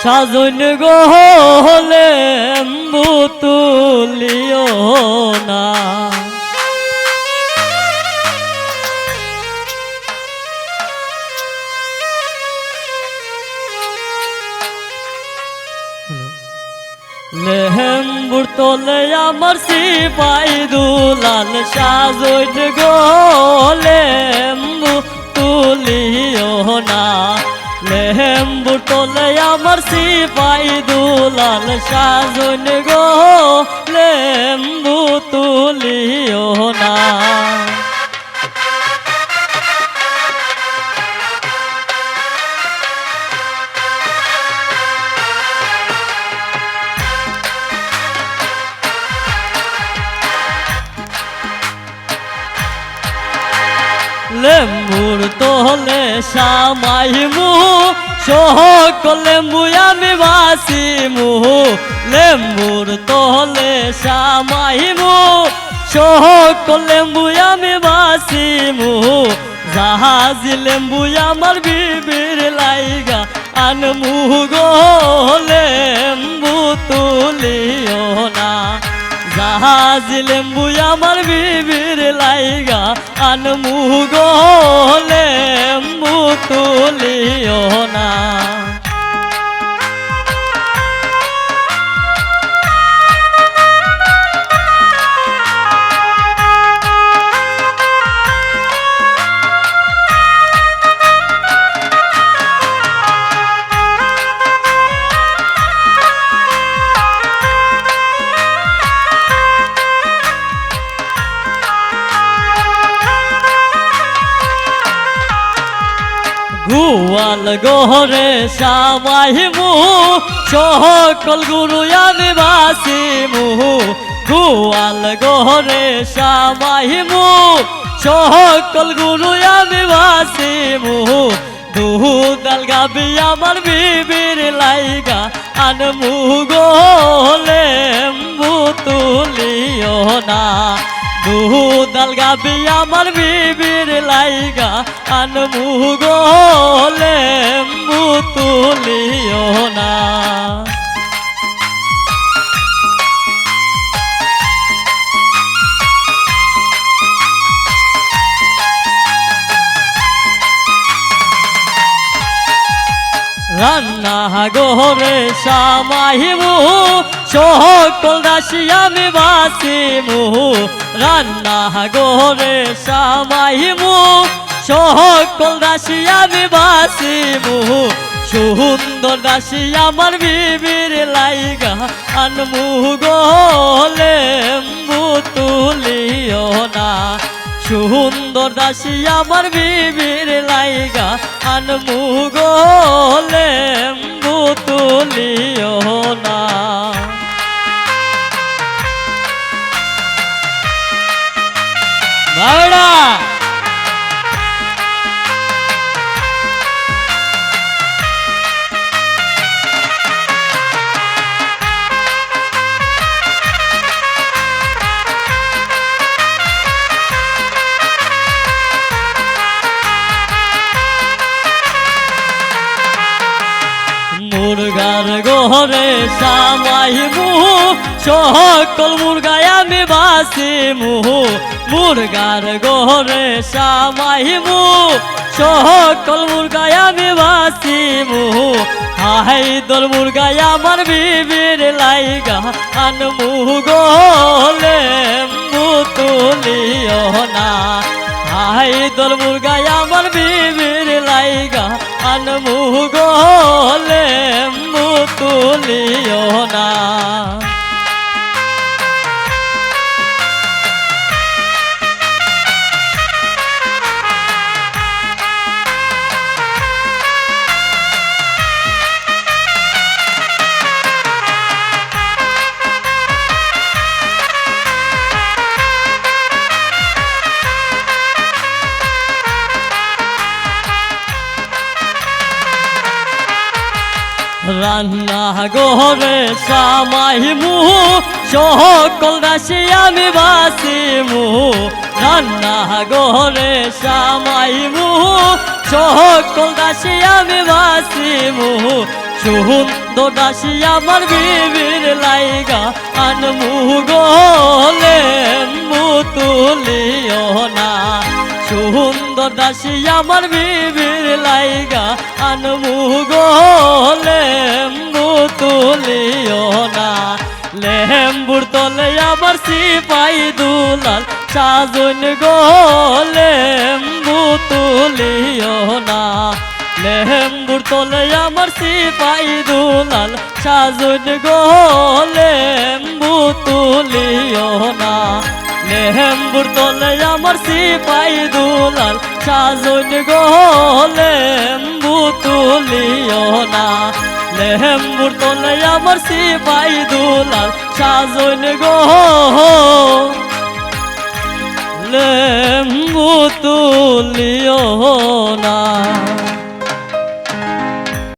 সাজন গহলে তুলিও না। লেহেম্বুর তোলে আমার সিপাই দুলাল সাজন গোলেম্বু তুলিও আমার সিপাই দুলাল সাজন গো লেম্বু তুলিও না। লেম্বুর তোলে সকল লেম্বু আমি বাসিমু লেম্বুর তোলে সামাইমু সকল লেম্বু আমি বাসিমু জাহাজ লেম্বু আমার বিবির লাইগা আনমু গো লেম্বু তুলিও না। জাহাজ লেম্বু আমার বিবির লাইগা আনমু গো লেম্বু তুলিও না। গুয়াল গহরে সামাইমু সকল গুরু আমি বাসিমু গুয়াল গহরে সামাইমু সকল গুরু আমি বাসিমু দুদাল গাবি আমার বিবির লাইগা আনমু গোলে তুলিও না। দুদাল গাবি আমার বিবির লাইগা আনমু গোলে তুলিও না। রান্না গোরে সামাহিমু সকল দাসী আমি বাসিমু রান্না গোরে সামাহিমু সকল দাসী আমি বাসিমু সুন্দর দাসী আমার বিবির লাইগা আনমু গোলে তুলিও না। সুন্দর দাসী আমার বিবির লাইগা আনমু গোলে তুলিও না। বাবড়া মুরগার গোহরে সামাই মুহু সকল মুরগায় আমি বাসি মুহু মুরগার গোহরে সামাই মু সকল মুরগায় আমি বাসি মুহু হাই দল মুরগায় আমার বিবির লাইগা আন মুহু গোলে তুলিও না। হাই দল মুরগায় আমার বিবির লাইগা আন মুহু গোলে তুলিও না। রান্না গোহরে সামাই মুহু, সকল দাসী আমি বাসি মুহু রান্না গোহরে সামাই মুহু, সকল দাসী আমি বাসি মুহু সুন্দর দাসী আমার বিবির লাইগা, আনমু গোলে তুলিও না। সুন্দর দাসী আমার বিবির লাইগা, আনমু গোলে আবার সিপাই দুলাল সাজন গোলে তুলিও না। লেম্বুর তলে আমার সিপাই দুলাল সাজন গোলে তুলিও না। লেম্বুর তলে আমার সিপাই দুলাল সাজন গোলে তুলিও না। লেম্বুর তলে আমার সিপাই দুলাল সাজন গো। লেম্বু তুলিও না